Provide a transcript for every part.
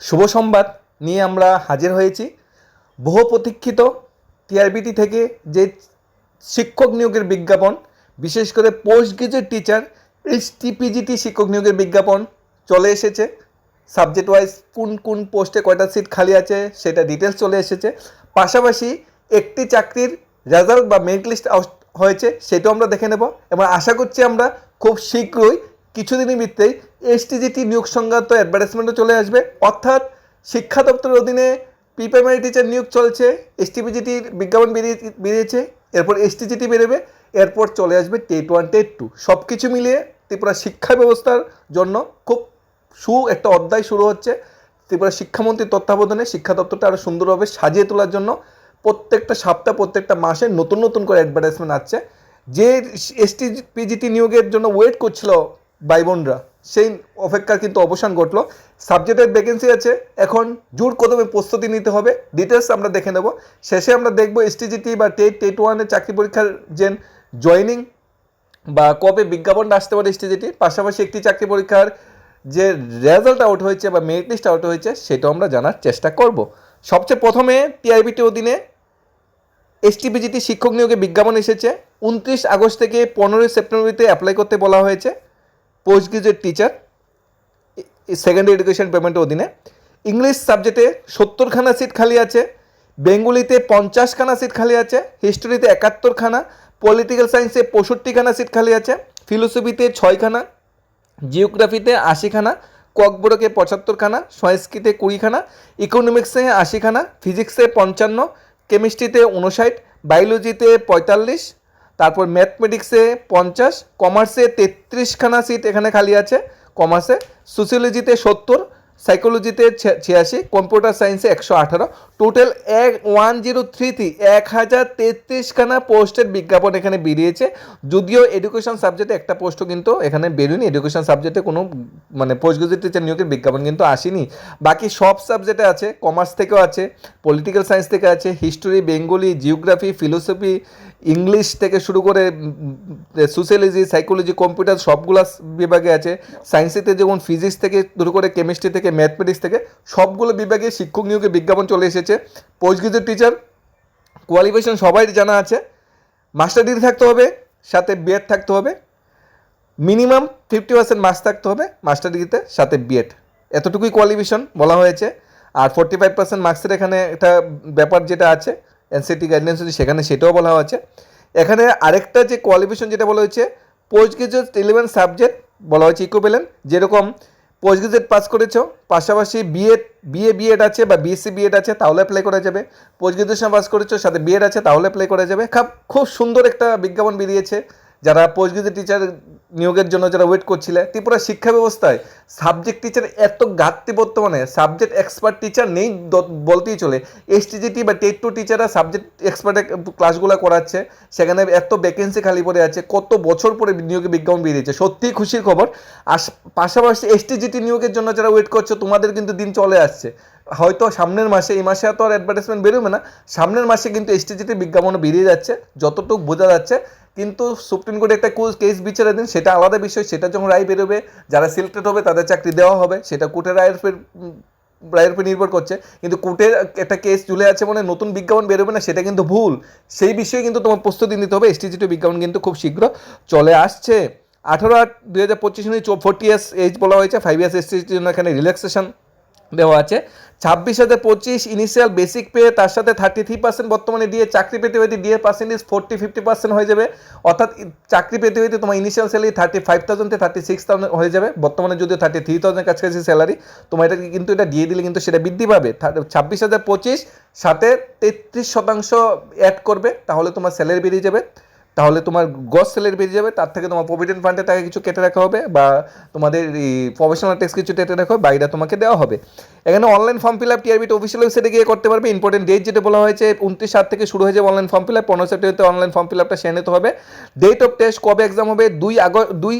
শুভ সংবাদ নিয়ে আমরা হাজির হয়েছি। বহু প্রতীক্ষিত টিআরবিটি থেকে যে শিক্ষক নিয়োগের বিজ্ঞাপন, বিশেষ করে পোস্ট গ্রাজুয়েট টিচার এইচটিপিজিটি শিক্ষক নিয়োগের বিজ্ঞাপন চলে এসেছে। সাবজেক্ট ওয়াইজ কোন কোন পোস্টে কয়টা সিট খালি আছে সেটা ডিটেলস চলে এসেছে। পাশাপাশি একটি চাকরির রেজাল্ট বা মেরিট লিস্ট হয়েছে, সেটাও আমরা দেখে নেব। এবং আশা করছি আমরা খুব শীঘ্রই কিছুদিনের ভিত্তেই এসটিজিটি নিয়োগ সংক্রান্ত অ্যাডভার্টাইজমেন্টও চলে আসবে। অর্থাৎ শিক্ষা দপ্তরের অধীনে প্রি প্রাইমারি টিচার নিয়োগ চলছে এসটিপিজিটির বিজ্ঞাপন বেরিয়ে, বেরিয়েছে, এরপর এসটিজিটি বেরোবে, এরপর চলে আসবে টেট ওয়ান টেট টু সব কিছু মিলিয়ে ত্রিপুরা শিক্ষা ব্যবস্থার জন্য খুব সু একটা অধ্যায় শুরু হচ্ছে। ত্রিপুরা শিক্ষামন্ত্রীর তত্ত্বাবধানে শিক্ষা দপ্তরটা আরও সুন্দরভাবে সাজিয়ে তোলার জন্য প্রত্যেকটা সপ্তাহ, প্রত্যেকটা মাসে নতুন নতুন করে অ্যাডভার্টাইজমেন্ট আসছে। যে এসটি পিজিটি নিয়োগের জন্য ওয়েট করছিল ভাই বোনরা, সেই অপেক্ষার কিন্তু অবসান ঘটলো। সাবজেক্টের ভ্যাকেন্সি আছে, এখন জোর কদমে প্রস্তুতি নিতে হবে। ডিটেলস আমরা দেখে নেব। শেষে আমরা দেখব এসটিজিটি বা টেট টেট ওয়ানের চাকরি পরীক্ষার যে জয়নিং বা কবে বিজ্ঞাপনটা আসতে পারে এসটিজিটি পাশাপাশি একটি চাকরি পরীক্ষার যে রেজাল্ট আউট হয়েছে বা মেরিট লিস্ট আউট হয়েছে, সেটাও আমরা জানার চেষ্টা করব। সবচেয়ে প্রথমে টিআইবিটি অধীনে এসটিপিজিটি শিক্ষক নিয়োগে বিজ্ঞাপন এসেছে। উনত্রিশ আগস্ট থেকে পনেরোই সেপ্টেম্বরিতে অ্যাপ্লাই করতে বলা হয়েছে। Post graduate teacher secondary education পেমেন্টের অধীনে। ইংলিশ সাবজেক্টে সত্তরখানা সিট খালি আছে, বেঙ্গলিতে পঞ্চাশখানা সিট খালি আছে হিস্টোরিতে একাত্তরখানা পলিটিক্যাল সায়েন্সে পঁয়ষট্টিখানা সিট খালি আছে ফিলোসফিতে ছয়খানা জিওগ্রাফিতে আশিখানা, ককবরকে পঁচাত্তরখানা, সংস্কৃতে কুড়িখানা ইকোনমিক্সে আশিখানা ফিজিক্সে পঞ্চান্ন কেমিস্ট্রিতে উনষাট বায়োলজিতে পঁয়তাল্লিশ তারপর ম্যাথমেটিক্সে পঞ্চাশ কমার্সে তেত্রিশখানা সিট এখানে খালি আছে কমার্সে সোসিওলজিতে সত্তর সাইকোলজিতে ছিয়াশি কম্পিউটার সায়েন্সে একশো আঠারো টোটাল এক ওয়ান জিরো থ্রিতে এক হাজার তেত্রিশখানা পোস্টের বিজ্ঞাপন এখানে বেরিয়েছে। যদিও এডুকেশন সাবজেক্টে একটা পোস্টও কিন্তু এখানে বেরোয়নি এডুকেশন সাবজেক্টে কোনো মানে পোস্ট গ্রাজুয়েট টিচার নিয়োগের বিজ্ঞাপন কিন্তু আসেনি। বাকি সব সাবজেক্টে আছে কমার্স থেকেও আছে পলিটিক্যাল সায়েন্স থেকে আছে history Bengali geography philosophy English থেকে শুরু করে সোশ্যালজি সাইকোলজি কম্পিউটার সবগুলা বিভাগে আছে। সায়েন্সেতে যেমন ফিজিক্স থেকে শুরু করে কেমিস্ট্রি থেকে ম্যাথমেটিক্স থেকে, সবগুলো বিভাগে শিক্ষক নিয়োগের বিজ্ঞাপন চলে এসেছে। পোস্ট গ্রাজুয়েট টিচার কোয়ালিফিকেশন সবাই জানা আছে। মাস্টার ডিগ্রি থাকতে হবে, সাথে বিএড থাকতে হবে। মিনিমাম ফিফটি পার্সেন্ট মার্কস থাকতে হবে মাস্টার ডিগ্রিতে সাথে বিএড এতটুকুই কোয়ালিফিকেশন বলা হয়েছে। আর ফোর্টি ফাইভ পার্সেন্ট মার্কসের এখানে একটা ব্যাপার যেটা আছে এনসিটি গাইডলাইন্স হচ্ছে সেখানে সেটাও বলা হয়েছে। এখানে আরেকটা যে কোয়ালিফিকেশন যেটা বলা হয়েছে পোস্ট গ্রাজুয়েট ইলেভেন সাবজেক্ট বলা হয়েছে ইকোপেলেন যেরকম পোস্ট গ্রাজুয়েট পাস করেছ, পাশাপাশি বিএড বিএ বিএড আছে বা বিএসসি বিএড আছে, তাহলে অ্যাপ্লাই করা যাবে। পোস্ট গ্রাজুয়েশন পাস করেছ, সাথে বিএড আছে, তাহলে অ্যাপ্লাই করা যাবে। খুব খুব সুন্দর একটা বিজ্ঞাপন বেরিয়েছে। যারা পোস্ট গ্রাজুয়েট টিচার নিয়োগের জন্য যারা ওয়েট করছিলে, ত্রিপুরা শিক্ষা ব্যবস্থায় সাবজেক্ট টিচার এত ঘাটতি বর্তমানে সাবজেক্ট এক্সপার্ট টিচার নেই বলতেই চলে। এসটিজিটি বা টেট টু টিচাররা সাবজেক্ট এক্সপার্টের ক্লাসগুলো করাচ্ছে, সেখানে এত ভ্যাকেন্সি খালি পড়ে আছে, কত বছর পরে নিয়োগে বিজ্ঞাপন বেরিয়েছে সত্যিই খুশির খবর। আর পাশাপাশি এসটিজিটি নিয়োগের জন্য যারা ওয়েট করছ, তোমাদের কিন্তু দিন চলে আসছে। হয়তো সামনের মাসে, এই মাসে তো আর অ্যাডভার্টাইজমেন্ট বেরোবে না। সামনের মাসে কিন্তু এসটিজিটি বিজ্ঞাপনও বেরিয়ে যাচ্ছে, যতটুকু বোঝা যাচ্ছে। কিন্তু সুপ্রিম কোর্টে একটা কেস বিচারাধীন সেটা আলাদা বিষয়, সেটা যখন রায় বেরোবে, যারা সিলেক্টেড হবে, তাদের চাকরি দেওয়া হবে। সেটা কোর্টের রায়ের রায়ের উপর নির্ভর করছে। কিন্তু কোর্টের একটা কেস ঝুলে আছে মানে নতুন বিজ্ঞাপন বেরোবে না, সেটা কিন্তু ভুল। সেই বিষয়ে কিন্তু তোমার প্রস্তুতি নিতে হবে। এসটিজিটি বিজ্ঞাপন কিন্তু খুব শীঘ্র চলে আসছে। আঠারো আট দুই হাজার পঁচিশ ফোর্টি ইয়ার্স এজ বলা হয়েছে। ফাইভ ইয়ার্স এসটিজির জন্য এখানে রিল্যাক্সেশন দেওয়া আছে। ছাব্বিশ হাজার পঁচিশ ইনিশিয়াল বেসিক পে তার সাথে থার্টি থ্রি পার্সেন্ট বর্তমানে দিয়ে চাকরি পেতে পেতে দিয়ে পার্সেন্টেজ ফোর্টি ফিফটি পার্সেন্ট হয়ে যাবে। অর্থাৎ চাকরি পেতে পেতে তোমার initial salary thirty five thousand থেকে থার্টি সিক্স থাউজেন্ড হয়ে যাবে। বর্তমানে যদিও থার্টি থ্রি থাউজেন্ড কাছাকাছি স্যালারি তোমার এটা কিন্তু এটা দিয়ে দিলে কিন্তু সেটা বৃদ্ধি পাবে। ছাব্বিশ হাজার পঁচিশ সাথে তেত্রিশ শতাংশ অ্যাড করবে, তাহলে তোমার স্যালারি বেরিয়ে যাবে। তাহলে তোমার গস সেলের বেরিয়ে যাবে, তার থেকে তোমার প্রভিডেন্ট ফান্ডে টাকা কিছু কেটে রাখা হবে বা তোমাদের এই প্রফেশনাল ট্যাক্স কিছু কেটে রাখা হবে বাইরে তোমাকে দেওয়া হবে। এখানে online form fill up TRBT official ওয়েবসাইটে গিয়ে করতে পারবে ইম্পর্টেন্ট ডেট যেটা বলা হয়েছে, উনত্রিশ সাত থেকে শুরু হয়ে যাবে অনলাইন ফর্ম ফিল আপ পনেরো সেপ্টেম্বরতে অনলাইন ফর্ম ফিল আপটা সেরে নিতে হবে। ডেট অফ টেস্ট কবে এক্সাম হবে? দুই আগস্ট, দুই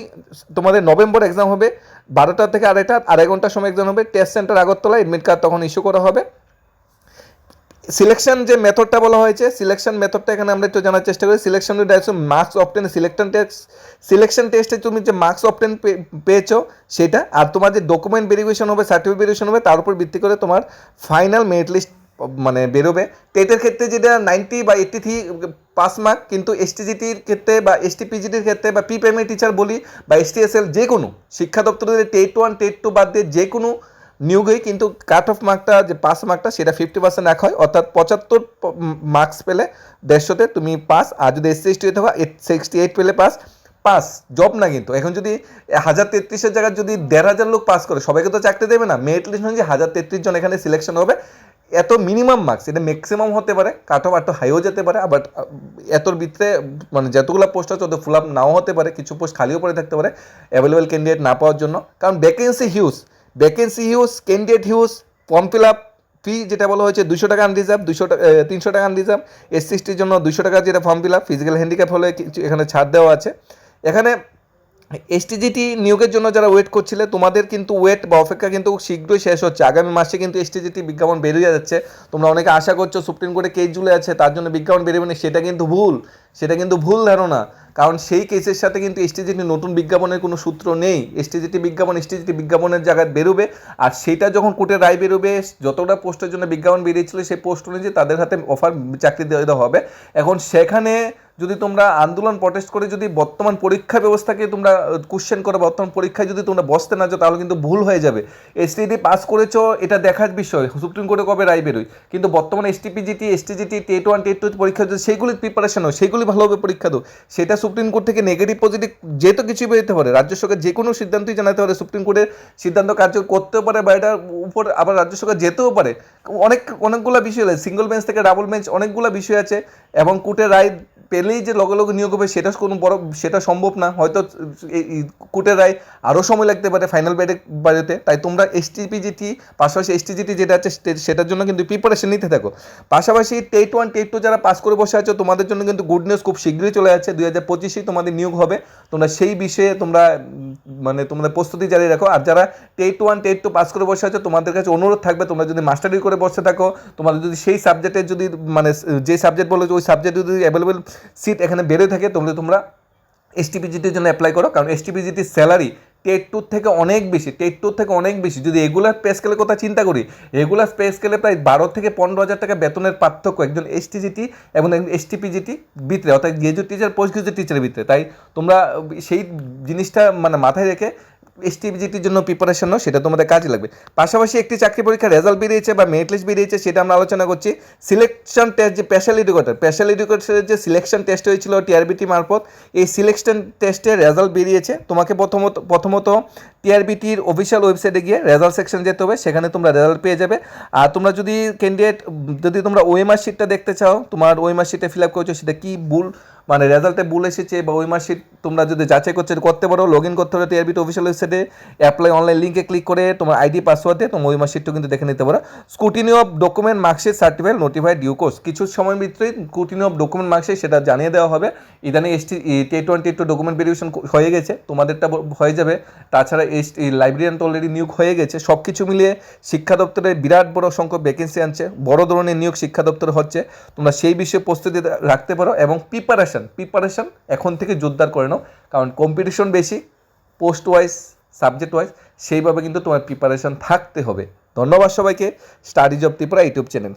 তোমাদের নভেম্বর এক্সাম হবে, বারোটা থেকে আড়াইটা, আড়াই ঘণ্টার সময় এক্সাম হবে। Test centre Agartala admit card তখন ইস্যু করা হবে। সিলেকশন যে মেথডটা বলা হয়েছে সিলেকশন মেথডটা এখানে আমরা একটু জানার চেষ্টা করি। Selection direction marks obtain selection test selection টেস্টে তুমি যে মার্কস অপটেন পেয়েছ সেটা, আর তোমার যে ডকুমেন্ট ভেরিফিকেশন হবে সার্টিফিকেট ভেরিফিকেশন হবে, তার উপর ভিত্তি করে তোমার ফাইনাল মেরিট লিস্ট মানে বেরোবে। টেটের ক্ষেত্রে যেটা নাইনটি বা এইট্টি থ্রি পাস মার্ক কিন্তু এসটিজিটির ক্ষেত্রে বা এসটিপিজিটির ক্ষেত্রে বা পি প্রাইমারি টিচার বলি বা এসটিএসএল যে কোনো, শিক্ষা দপ্তরের টেট ওয়ান টেট টু বাদ দিয়ে যে কোনো নিয়োগেই কিন্তু কাট অফ মার্কটা যে পাস মার্কটা সেটা ফিফটি পার্সেন্ট রাখা হয়। অর্থাৎ পঁচাত্তর মার্কস পেলে দেড়শোতে তুমি পাস আর যদি এসসি এসটি হয় সিক্সটি এইট পেলে পাস পাস জব না কিন্তু। এখন যদি হাজার তেত্রিশের জায়গায় যদি দেড় হাজার লোক পাস করে, সবাইকে তো চাকরি দেবে না। মেরিট লিস্ট যে হাজার তেত্রিশ জন এখানে সিলেকশন হবে। এত মিনিমাম মার্কস এটা ম্যাক্সিমাম হতে পারে কাট অফ একটু হাইও যেতে পারে বাট এতর ভিতরে মানে যতগুলো পোস্ট আছে ফুল আপ নাও হতে পারে। কিছু পোস্ট খালিও পড়ে থাকতে পারে অ্যাভেলেবেল ক্যান্ডিডেট না পাওয়ার জন্য। কারণ vacancy huge vacancy huge candidate huge form fill up fee যেটা বলা হয়েছে দুশো টাকা আনরিজার্ভ দুশো টাকা তিনশো টাকা আনরিজার্ভ এস সিক্সটির জন্য দুশো টাকা যেটা form fill up physical handicap হলে কিছু এখানে ছাড় দেওয়া আছে। এখানে এসটিজিটি নিয়োগের জন্য যারা ওয়েট করছিলে, তোমাদের কিন্তু ওয়েট বা অপেক্ষা কিন্তু শীঘ্রই শেষ হচ্ছে। আগামী মাসে কিন্তু এসটিজিটি বিজ্ঞাপন বেরিয়ে যাচ্ছে। তোমরা অনেকে আশা করছ সুপ্রিম কোর্টে কেস জুলে আছে, তার জন্য বিজ্ঞাপন বেরোবে না, সেটা কিন্তু ভুল। সেটা কিন্তু ভুল ধারণা। কারণ সেই কেসের সাথে কিন্তু এসটিজিটি নতুন বিজ্ঞাপনের কোনো সূত্র নেই। এসটিজিটি বিজ্ঞাপন এসটিজিটি বিজ্ঞাপনের জায়গায় বেরোবে আর সেটা যখন কোর্টের রায় বেরোবে, যতটা পোস্টের জন্য বিজ্ঞাপন বেরিয়েছিল সেই পোস্ট অনুযায়ী তাদের হাতে অফার চাকরি দেওয়া হবে। এখন সেখানে যদি তোমরা আন্দোলন প্রটেস্ট করে যদি বর্তমান পরীক্ষা ব্যবস্থাকে তোমরা কোশ্চেন করো বর্তমান পরীক্ষায় যদি তোমরা বসতে না যাও, তাহলে কিন্তু ভুল হয়ে যাবে। এসটিডি পাস করেছ, এটা দেখার বিষয়। সুপ্রিম কোর্টে কবে রায় বেরোয়? কিন্তু বর্তমানে STPGT STGT TET one TET two পরীক্ষা যদি সেইগুলির প্রিপারেশন হয়, সেইগুলি ভালোভাবে পরীক্ষা দাও। সেটা সুপ্রিম কোর্ট থেকে নেগেটিভ পজিটিভ যেহেতু কিছুই বেরোতে পারে। রাজ্য সরকার যে কোনো সিদ্ধান্তই জানাতে পারে সুপ্রিম কোর্টের সিদ্ধান্ত কার্য করতেও পারে বা এটার উপর আবার রাজ্য সরকার যেতেও পারে। অনেক, অনেকগুলো বিষয় সিঙ্গল বেঞ্চ থেকে ডাবল বেঞ্চ অনেকগুলো বিষয় আছে এবং কোর্টের রায় পেলেই যে লগে লগে নিয়োগ হবে, সেটা কোনো বড়, সেটা সম্ভব না। হয়তো কোর্টের রায় আরও সময় লাগতে পারে ফাইনাল বেডে বাড়িতে তাই তোমরা এসটিপিজিটি পাশাপাশি এসটিজিটি যেটা আছে সেটার জন্য কিন্তু প্রিপারেশন নিতে থাকো। পাশাপাশি টেট ওয়ান টেট টু যারা পাস করে বসে আছো, তোমাদের জন্য কিন্তু গুড নিউজ খুব শীঘ্রই চলে যাচ্ছে। দুই হাজার পঁচিশেই তোমাদের নিয়োগ হবে। তোমরা সেই বিষয়ে তোমরা মানে তোমাদের প্রস্তুতি জারি রাখো। আর যারা TET one TET two pass করে বসে আছো, তোমাদের কাছে অনুরোধ থাকবে, তোমরা যদি মাস্টারি করে বসে থাকো, তোমাদের যদি সেই সাবজেক্টের যদি মানে যে সাবজেক্ট বলো, ওই সাবজেক্ট যদি অ্যাভেলেবেল সিট এখানে বেড়ে থাকে তাহলে তোমরা এসটিপিজিটির জন্য অ্যাপ্লাই করো, কারণ এসটিপিজিটির স্যালারি টেট টুর থেকে অনেক বেশি টেট টুর থেকে অনেক বেশি। যদি রেগুলার পে স্কেলের কথা চিন্তা করি রেগুলার পে স্কেলে প্রায় বারো থেকে পনেরো হাজার টাকা বেতনের পার্থক্য একজন এসটিজিটি এবং একজন এসটিপিজিটি ভিতরে, অর্থাৎ গ্রাজুয়েট টিচার পোস্ট গ্রাজুয়েট টিচারের ভিতরে। তাই তোমরা সেই জিনিসটা মানে মাথায় রেখে এসটিপিজিটির জন্য প্রিপারেশন নাও, সেটা তোমাদের কাজে লাগবে। পাশাপাশি একটি চাকরি পরীক্ষার রেজাল্ট বেরিয়েছে বা মেরিট লিস্ট বেরিয়েছে, সেটা আমরা আলোচনা করছি। সিলেকশন টেস্ট যে স্পেশাল এডুকেটর স্পেশাল এডুকেটরের যে সিলেকশন টেস্ট হয়েছিল টিআরবিটি মারফত, এই সিলেকশন টেস্টের রেজাল্ট বেরিয়েছে। তোমাকে প্রথমত প্রথমত টিআরবিটির অফিসিয়াল ওয়েবসাইটে গিয়ে রেজাল্ট সেকশন যেতে হবে, সেখানে তোমরা রেজাল্ট পেয়ে যাবে। আর তোমরা যদি ক্যান্ডিডেট যদি তোমরা ওএমআর শিটটা দেখতে চাও, তোমার ওএমআর শিটে ফিল আপ করেছ, সেটা কি ভুল মানে রেজাল্টে ভুল এসেছে বা ওই মার্কশিট তোমরা যদি যাচাই করছে করতে পারো লগ ইন করতে পারো টিআরবিটি অফিসিয়াল ওয়েবসাইটে অ্যাপ্লাই অনলাইন লিঙ্কে ক্লিক করে তোমার আইডি পাসওয়ার্ড দিয়ে তোমার ওই মার্কশিটটা কিন্তু দেখে নিতে পারো। Scrutiny of document marksheet certified notified due course কিছু সময় ভিতরেই স্কুটিনি অফ ডকুমেন্ট মার্কশিট সেটা জানিয়ে দেওয়া হবে। ইদানিং ST T twenty two document verification হয়ে গেছে, তোমাদেরটা হয়ে যাবে। তাছাড়া এস লাইব্রেরিয়ান তো অলরেডি নিয়োগ হয়ে গেছে। সব কিছু মিলিয়ে শিক্ষা দপ্তরে বিরাট বড় সংখ্যক ভ্যাকেন্সি আনছে, বড় ধরনের নিয়োগ শিক্ষা দপ্তর হচ্ছে। তোমরা সেই বিষয়ে প্রস্তুতি রাখতে পারো এবং প্রিপারেশন প্রিপারেশন এখন থেকে জোরদার করে নাও। কারণ কম্পিটিশন বেশি পোস্ট ওয়াইজ সাবজেক্ট ওয়াইজ সেইভাবে কিন্তু তোমার প্রিপারেশন থাকতে হবে। ধন্যবাদ সবাইকে। Studies of Tripura YouTube channel.